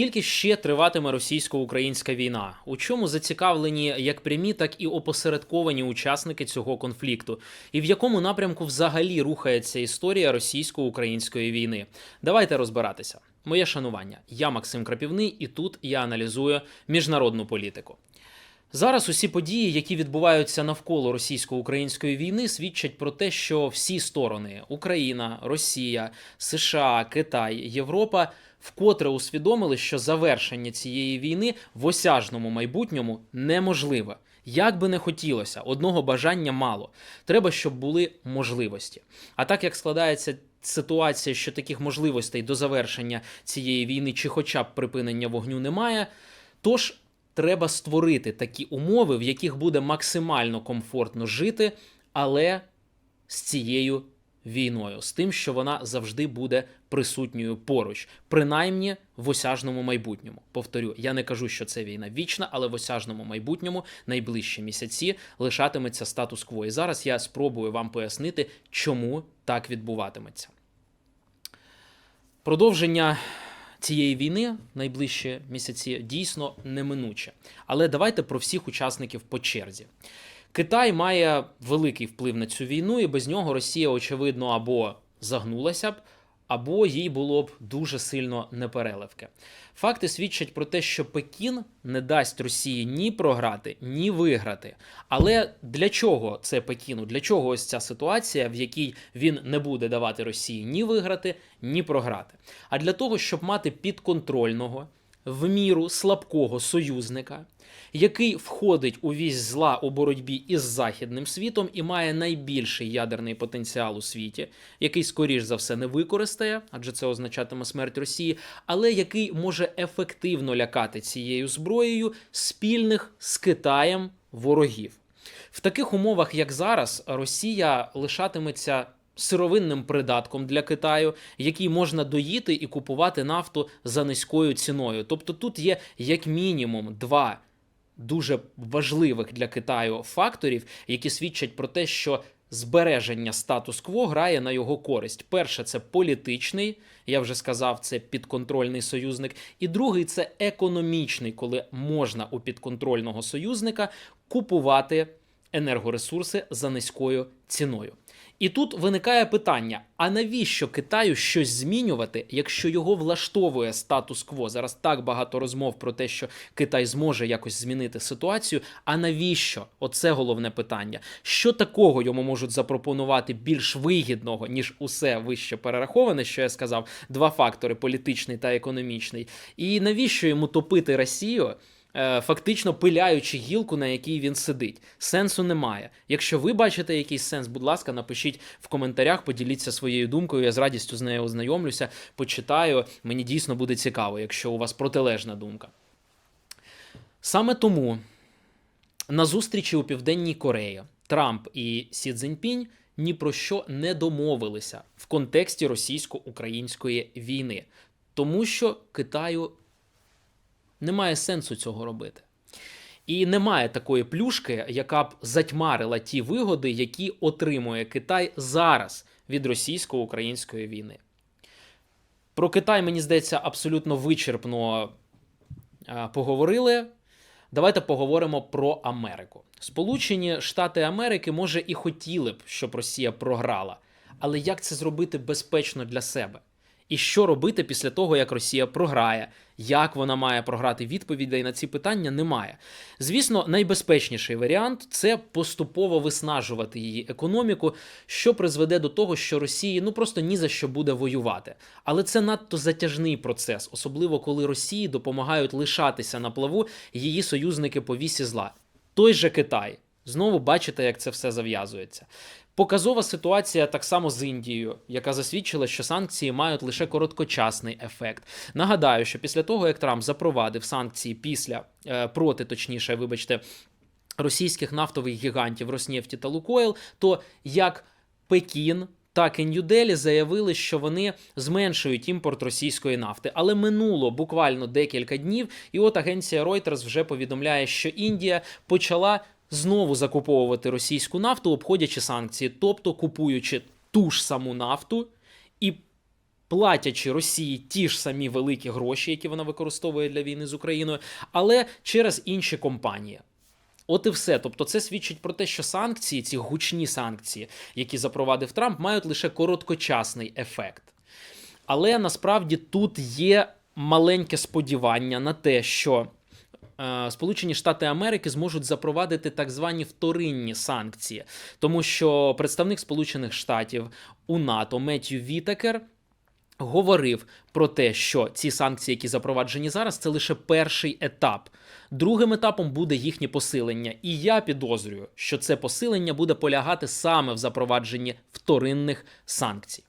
Скільки ще триватиме російсько-українська війна? У чому зацікавлені як прямі, так і опосередковані учасники цього конфлікту? І в якому напрямку взагалі рухається історія російсько-української війни? Давайте розбиратися. Моє шанування. Я Максим Крапівний, і тут я аналізую міжнародну політику. Зараз усі події, які відбуваються навколо російсько-української війни, свідчать про те, що всі сторони Україна, Росія, США, Китай, Європа вкотре усвідомили, що завершення цієї війни в осяжному майбутньому неможливе. Як би не хотілося, одного бажання мало. Треба, щоб були можливості. А так як складається ситуація, що таких можливостей до завершення цієї війни, чи хоча б припинення вогню немає, тож треба створити такі умови, в яких буде максимально комфортно жити, але з цією війною, з тим, що вона завжди буде присутньою поруч, принаймні в осяжному майбутньому. Повторю, я не кажу, що це війна вічна, але в осяжному майбутньому найближчі місяці лишатиметься статус-кво. І зараз я спробую вам пояснити, чому так відбуватиметься. Продовження цієї війни найближчі місяці дійсно неминуче. Але давайте про всіх учасників по черзі. Китай має великий вплив на цю війну, і без нього Росія, очевидно, або загнулася б, або їй було б дуже сильно непереливки. Факти свідчать про те, що Пекін не дасть Росії ні програти, ні виграти. Але для чого це Пекіну? Для чого ось ця ситуація, в якій він не буде давати Росії ні виграти, ні програти? А для того, щоб мати підконтрольного в міру слабкого союзника, який входить у вісь зла у боротьбі із західним світом і має найбільший ядерний потенціал у світі, який, скоріш за все, не використає, адже це означатиме смерть Росії, але який може ефективно лякати цією зброєю спільних з Китаєм ворогів. В таких умовах, як зараз, Росія лишатиметься сировинним придатком для Китаю, який можна доїти і купувати нафту за низькою ціною. Тобто тут є як мінімум два дуже важливих для Китаю факторів, які свідчать про те, що збереження статус-кво грає на його користь. Перше, це політичний, я вже сказав, це підконтрольний союзник. І другий це економічний, коли можна у підконтрольного союзника купувати енергоресурси за низькою ціною. І тут виникає питання: а навіщо Китаю щось змінювати, якщо його влаштовує статус-кво? Зараз так багато розмов про те, що Китай зможе якось змінити ситуацію. А навіщо? Оце головне питання. Що такого йому можуть запропонувати більш вигідного, ніж усе вище перераховане, що я сказав, два фактори політичний та економічний. І навіщо йому топити Росію? Е, фактично пиляючи гілку, на якій він сидить. Сенсу немає. Якщо ви бачите якийсь сенс, будь ласка, напишіть в коментарях, поділіться своєю думкою. Я з радістю з нею ознайомлюся, почитаю. Мені дійсно буде цікаво, якщо у вас протилежна думка. Саме тому на зустрічі у Південній Кореї Трамп і Сі Цзіньпінь ні про що не домовилися в контексті російсько-української війни, тому що Китаю немає сенсу цього робити. І немає такої плюшки, яка б затьмарила ті вигоди, які отримує Китай зараз від російсько-української війни. Про Китай, мені здається, абсолютно вичерпно поговорили. Давайте поговоримо про Америку. Сполучені Штати Америки, може, і хотіли б, щоб Росія програла, але як це зробити безпечно для себе? І що робити після того, як Росія програє, як вона має програти відповідей на ці питання немає. Звісно, найбезпечніший варіант це поступово виснажувати її економіку, що призведе до того, що Росії ну просто ні за що буде воювати. Але це надто затяжний процес, особливо коли Росії допомагають лишатися на плаву її союзники по вісі зла. Той же Китай. Знову бачите, як це все зав'язується. Показова ситуація так само з Індією, яка засвідчила, що санкції мають лише короткочасний ефект. Нагадаю, що після того, як Трамп запровадив санкції після е, проти, точніше, вибачте, російських нафтових гігантів Роснефті та Лукойл, то як Пекін. Так і Нью-Делі заявили, що вони зменшують імпорт російської нафти. Але минуло буквально декілька днів, і от агенція Reuters вже повідомляє, що Індія почала знову закуповувати російську нафту, обходячи санкції, тобто купуючи ту ж саму нафту і платячи Росії ті ж самі великі гроші, які вона використовує для війни з Україною, але через інші компанії. От і все. Тобто, це свідчить про те, що санкції, ці гучні санкції, які запровадив Трамп, мають лише короткочасний ефект. Але насправді тут є маленьке сподівання на те, що Сполучені Штати Америки зможуть запровадити так звані вторинні санкції, тому що представник Сполучених Штатів у НАТО Меттью Вітакер говорив про те, що ці санкції, які запроваджені зараз, це лише перший етап. Другим етапом буде їхнє посилення. І я підозрюю, що це посилення буде полягати саме в запровадженні вторинних санкцій.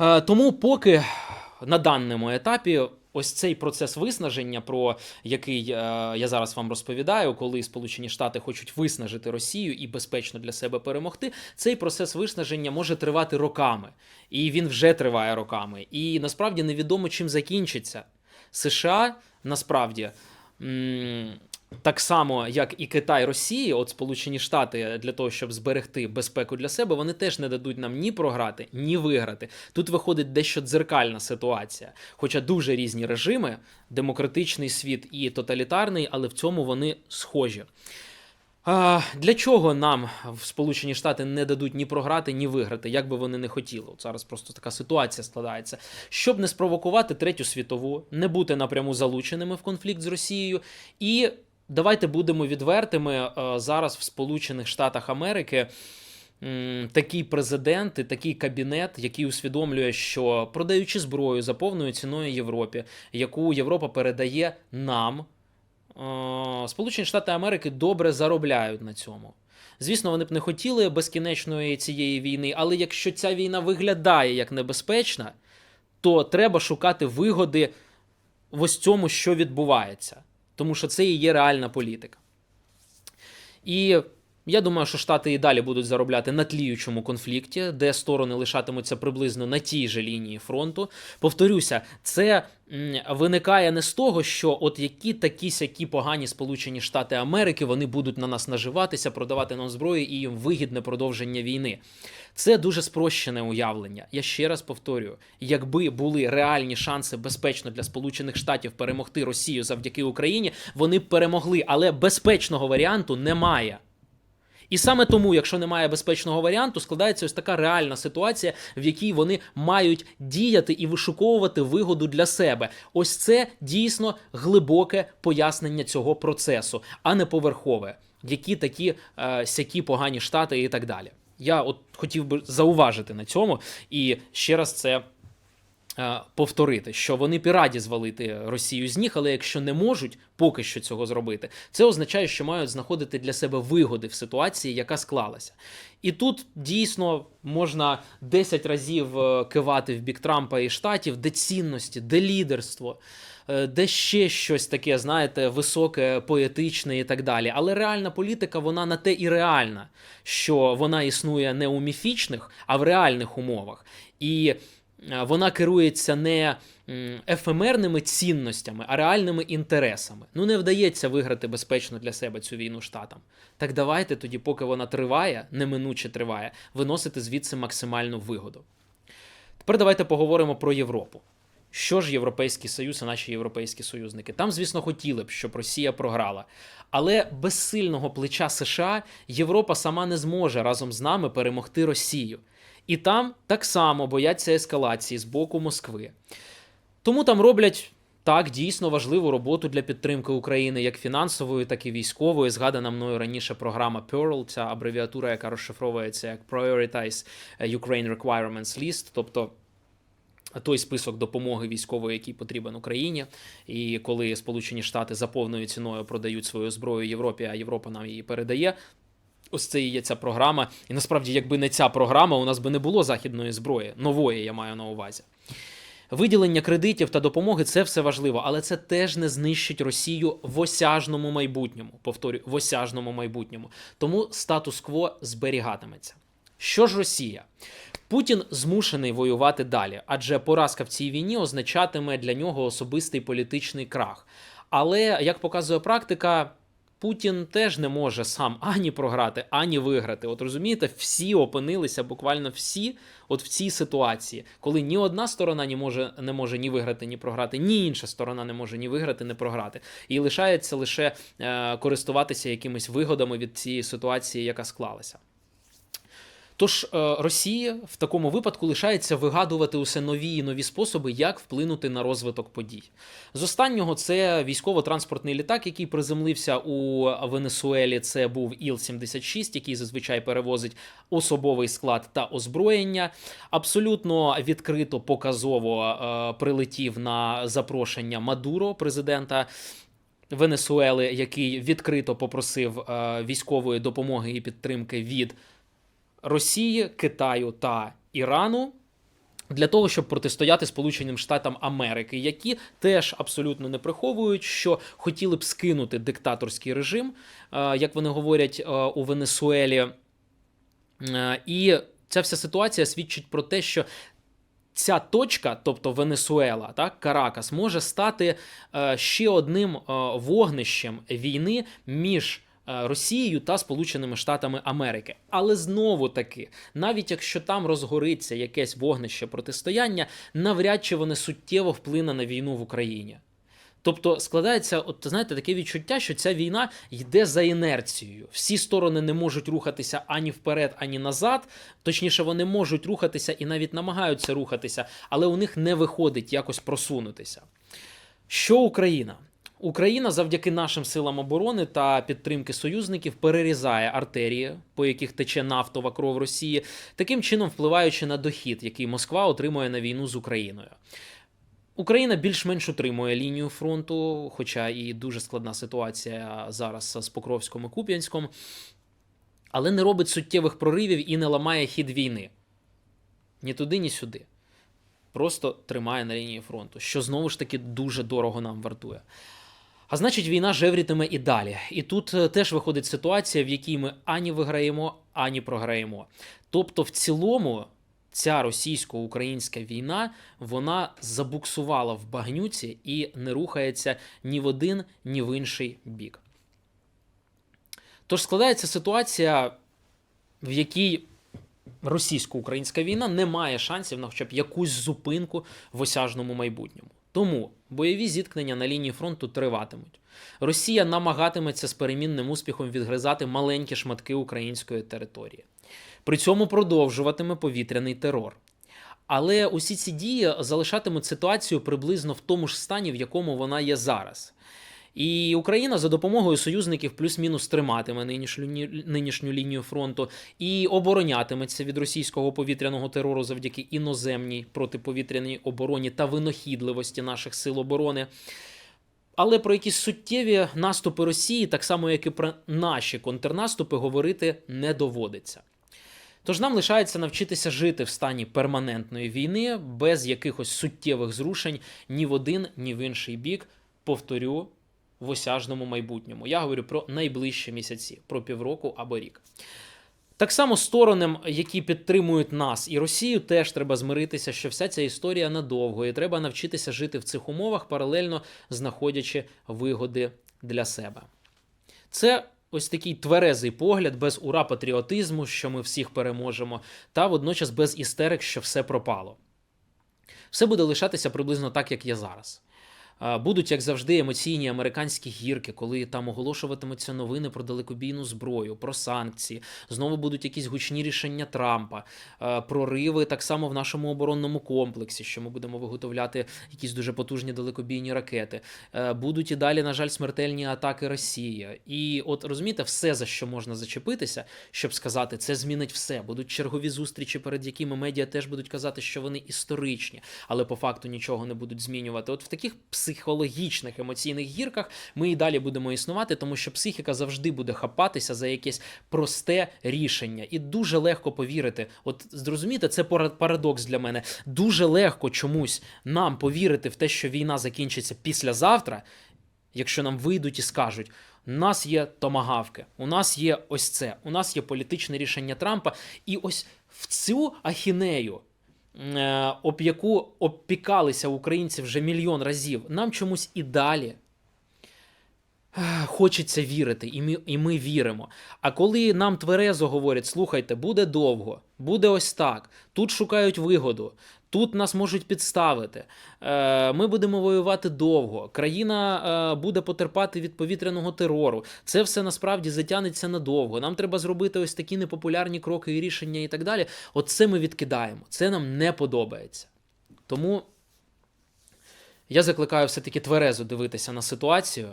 Е, Тому поки на даному етапі ось цей процес виснаження, про який е, я зараз вам розповідаю, коли Сполучені Штати хочуть виснажити Росію і безпечно для себе перемогти, цей процес виснаження може тривати роками, і він вже триває роками. І насправді невідомо чим закінчиться. США насправді. Так само, як і Китай Росії, от Сполучені Штати для того, щоб зберегти безпеку для себе, вони теж не дадуть нам ні програти, ні виграти. Тут виходить дещо дзеркальна ситуація. Хоча дуже різні режими, демократичний світ і тоталітарний, але в цьому вони схожі. А, для чого нам в Сполучені Штати не дадуть ні програти, ні виграти, як би вони не хотіли? От зараз просто така ситуація складається. Щоб не спровокувати третю світову, не бути напряму залученими в конфлікт з Росією. І давайте будемо відвертими е, зараз в Сполучених Штатах Америки. Такий президент і такий кабінет, який усвідомлює, що продаючи зброю за повною ціною Європі, яку Європа передає нам, е, Сполучені Штати Америки добре заробляють на цьому. Звісно, вони б не хотіли безкінечної цієї війни, але якщо ця війна виглядає як небезпечна, то треба шукати вигоди в ось цьому, що відбувається. Тому що це і є реальна політика. І я думаю, що Штати і далі будуть заробляти на тліючому конфлікті, де сторони лишатимуться приблизно на тій же лінії фронту. Повторюся, це виникає не з того, що от які такі сякі погані Сполучені Штати Америки вони будуть на нас наживатися, продавати нам зброю і їм вигідне продовження війни. Це дуже спрощене уявлення. Я ще раз повторюю: якби були реальні шанси безпечно для Сполучених Штатів перемогти Росію завдяки Україні, вони б перемогли, але безпечного варіанту немає. І саме тому, якщо немає безпечного варіанту, складається ось така реальна ситуація, в якій вони мають діяти і вишуковувати вигоду для себе. Ось це дійсно глибоке пояснення цього процесу, а не поверхове, які такі е, сякі погані штати і так далі. Я от хотів би зауважити на цьому і ще раз це повторити, що вони б звалити Росію з ніг, але якщо не можуть поки що цього зробити, це означає, що мають знаходити для себе вигоди в ситуації, яка склалася. І тут дійсно можна 10 разів е, кивати в бік Трампа і штатів, де цінності, де лідерство. е, Де ще щось таке, знаєте, високе, поетичне і так далі. Але реальна політика, вона на те і реальна, що вона існує не у міфічних, а в реальних умовах. І е, вона керується не ефемерними цінностями, а реальними інтересами. Ну не вдається виграти безпечно для себе цю війну штатам. Так давайте тоді, поки вона триває, неминуче триває, виносити звідси максимальну вигоду. Тепер давайте поговоримо про Європу. Що ж Європейський Союз і наші європейські союзники? Там, звісно, хотіли б, щоб Росія програла. Але без сильного плеча США Європа сама не зможе разом з нами перемогти Росію. І там так само бояться ескалації з боку Москви. Тому там роблять так дійсно важливу роботу для підтримки України, як фінансової, так і військової. Згадана мною раніше програма PEARL, ця абревіатура, яка розшифровується як Prioritize Ukraine Requirements List, тобто той список допомоги військової, який потрібен Україні. І коли Сполучені Штати за повною ціною продають свою зброю Європі, а Європа нам її передає. Ось це і є ця програма. І насправді, якби не ця програма, у нас би не було західної зброї, нової я маю на увазі. Виділення кредитів та допомоги це все важливо, але це теж не знищить Росію в осяжному майбутньому. Повторюю, в осяжному майбутньому. Тому статус-кво зберігатиметься. Що ж Росія? Путін змушений воювати далі, адже поразка в цій війні означатиме для нього особистий політичний крах. Але як показує практика, Путін теж не може сам ані програти, ані виграти. От розумієте, всі опинилися, буквально всі, от в цій ситуації, коли ні одна сторона не може, не може ні виграти, ні програти, ні інша сторона не може ні виграти, ні програти. І лишається лише е, користуватися якимись вигодами від цієї ситуації, яка склалася. Тож е, Росія в такому випадку лишається вигадувати усе нові і нові способи, як вплинути на розвиток подій. З останнього це військово-транспортний літак, який приземлився у Венесуелі. Це був Іл-76, який зазвичай перевозить особовий склад та озброєння. Абсолютно відкрито показово е, прилетів на запрошення Мадуро, президента. Венесуели, який відкрито попросив е, військової допомоги і підтримки від Росії, Китаю та Ірану. Для того щоб протистояти Сполученим Штатам Америки, які теж абсолютно не приховують, що хотіли б скинути диктаторський режим, е, як вони говорять е, у Венесуелі. Е, І ця вся ситуація свідчить про те, що ця точка, тобто Венесуела, так, Каракас, може стати ще одним вогнищем війни між. Е, Росією та Сполученими Штатами Америки, але знову таки, навіть якщо там розгориться якесь вогнище протистояння, навряд чи вони суттєво вплине на війну в Україні. Тобто складається, от знаєте, таке відчуття, що ця війна йде за інерцією. Всі сторони не можуть рухатися ані вперед, ані назад. Точніше, вони можуть рухатися і навіть намагаються рухатися, але у них не виходить якось просунутися. Що Україна? Україна завдяки нашим силам оборони та підтримки союзників перерізає артерії, по яких тече нафтова кров Росії, таким чином впливаючи на дохід, який Москва отримує на війну з Україною. Україна більш-менш утримує лінію фронту, хоча і дуже складна ситуація зараз з Покровськом і Куп'янськом, але не робить суттєвих проривів і не ламає хід війни. Ні туди, ні сюди. Просто тримає на лінії фронту, що знову ж таки дуже дорого нам вартує. А значить, війна жеврітиме і далі. І тут е, теж виходить ситуація, в якій ми ані виграємо, ані програємо. Тобто, в цілому, ця російсько-українська війна вона забуксувала в багнюці і не рухається ні в один, ні в інший бік. Тож складається ситуація, в якій російсько-українська війна не має шансів на хоча б якусь зупинку в осяжному майбутньому. Тому бойові зіткнення на лінії фронту триватимуть. Росія намагатиметься з перемінним успіхом відгризати маленькі шматки української території. При цьому продовжуватиме повітряний терор. Але усі ці дії залишатимуть ситуацію приблизно в тому ж стані, в якому вона є зараз. І Україна за допомогою союзників плюс-мінус триматиме нинішню, нинішню лінію фронту і оборонятиметься від російського повітряного терору завдяки іноземній протиповітряній обороні та винохідливості наших сил оборони. Але про якісь суттєві наступи Росії, так само як і про наші контрнаступи, говорити не доводиться. Тож нам лишається навчитися жити в стані перманентної війни без якихось суттєвих зрушень ні в один, ні в інший бік. Повторю, в осяжному майбутньому. Я говорю про найближчі місяці, про півроку або рік. Так само сторонам, які підтримують нас і Росію, теж треба змиритися, що вся ця історія надовго, і треба навчитися жити в цих умовах, паралельно знаходячи вигоди для себе. Це ось такий тверезий погляд без ура патріотизму, що ми всіх переможемо, та водночас без істерик, що все пропало. Все буде лишатися приблизно так, як є зараз. Будуть, як завжди, емоційні американські гірки, коли там оголошуватимуться новини про далекобійну зброю, про санкції. Знову будуть якісь гучні рішення Трампа, прориви так само в нашому оборонному комплексі, що ми будемо виготовляти якісь дуже потужні далекобійні ракети. Будуть і далі, на жаль, смертельні атаки Росії. І от розумієте, все за що можна зачепитися, щоб сказати, це змінить все. Будуть чергові зустрічі, перед якими медіа теж будуть казати, що вони історичні, але по факту нічого не будуть змінювати. От в таких психологічних емоційних гірках ми і далі будемо існувати, тому що психіка завжди буде хапатися за якесь просте рішення, і дуже легко повірити. От зрозумієте, це пара- парадокс для мене. Дуже легко чомусь нам повірити в те, що війна закінчиться післязавтра, якщо нам вийдуть і скажуть. У нас є томагавки, у нас є ось це, у нас є політичне рішення Трампа, і ось в цю ахінею об яку обпікалися українці вже мільйон разів, нам чомусь і далі хочеться вірити, і ми, і ми віримо. А коли нам тверезо говорять, слухайте, буде довго, буде ось так, тут шукають вигоду, тут нас можуть підставити, е, ми будемо воювати довго, країна е, буде потерпати від повітряного терору. Це все насправді затягнеться надовго. Нам треба зробити ось такі непопулярні кроки і рішення і так далі. От це ми відкидаємо. Це нам не подобається. Тому я закликаю все-таки тверезо дивитися на ситуацію.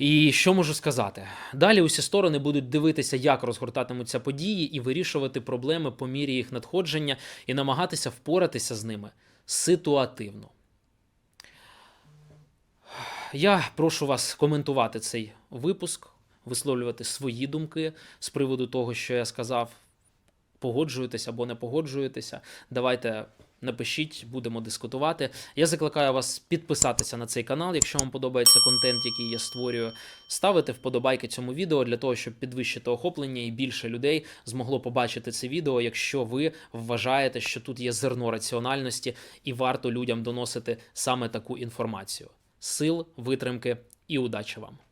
І що можу сказати? Далі усі сторони будуть дивитися, як розгортатимуться події, і вирішувати проблеми по мірі їх надходження, і намагатися впоратися з ними ситуативно. Я прошу вас коментувати цей випуск, висловлювати свої думки з приводу того, що я сказав. Погоджуєтесь або не погоджуєтеся. Давайте напишіть, будемо дискутувати. Я закликаю вас підписатися на цей канал, якщо вам подобається контент, який я створюю. Ставити вподобайки цьому відео для того, щоб підвищити охоплення і більше людей змогло побачити це відео, якщо ви вважаєте, що тут є зерно раціональності і варто людям доносити саме таку інформацію. Сил, витримки і удачі вам!